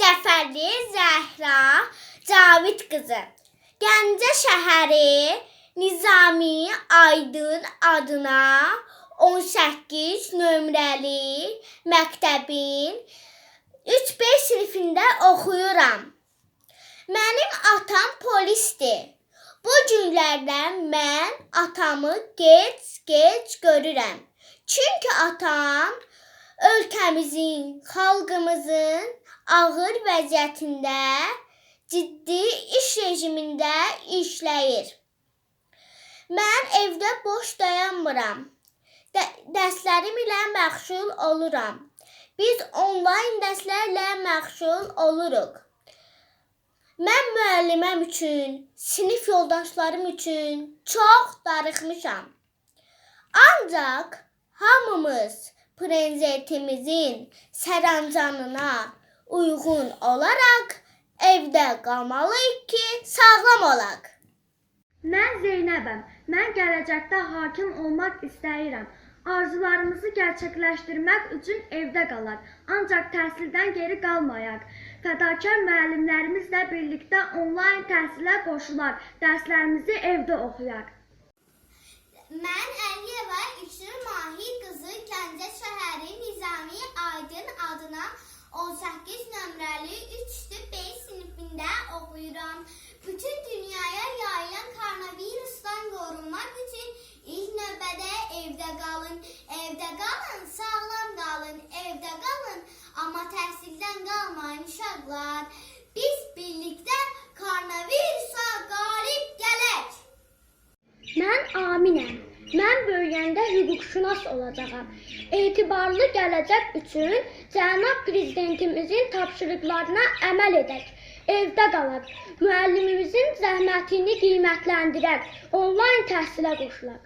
Cəfərli Zəhra Cavid qızı. Gəncə şəhəri Nizami Aydın adına 18 nömrəli məktəbin 3B sinifində oxuyuram. Mənim atam polisdir. Bu günlərdə mən atamı gec-gec görürəm. Çünki atam ölkəmizin, xalqımızın ağır vəziyyətində ciddi iş rejimində işləyir. Mən evdə boş dayanmıram. Də- dərslərim ilə məşğul oluram. Biz onlayn dərslərlə məşğul oluruq. Mən müəlliməm üçün, sinif yoldaşlarım üçün çox darıxmışam. Ancaq hamımız prezidentimizin sərəncamına uyğun olaraq evdə qalmalıyıq ki, sağlam olaq. Mən Zeynəbəm. Mən gələcəkdə hakim olmaq istəyirəm. Arzularımızı gerçəkləşdirmək üçün evdə qalaq. Ancaq təhsildən geri qalmayaq. Fədakar müəllimlərimizlə birlikdə onlayn təhsilə qoşulaq. Dərslərimizi evdə oxuyaq. Mən Əliyeva 18 nömrəli 3-B sinifində oxuyuram. Bütün dünyaya yayılan koronavirusdan qorunmaq üçün ilk növbədə evdə qalın. Evdə qalın, sağlam qalın, evdə qalın. Amma təhsildən qalmayın uşaqlar. Biz birlikdə koronavirusa qalib gələk. Mən Aminəm. Mən böyüyəndə hüquqşünas olacağam. Etibarlı gələcək üçün cənab prezidentimizin tapşırıqlarına əməl edək. Evdə qalaq. Müəllimimizin zəhmətini qiymətləndirək. Onlayn təhsilə qoşulaq.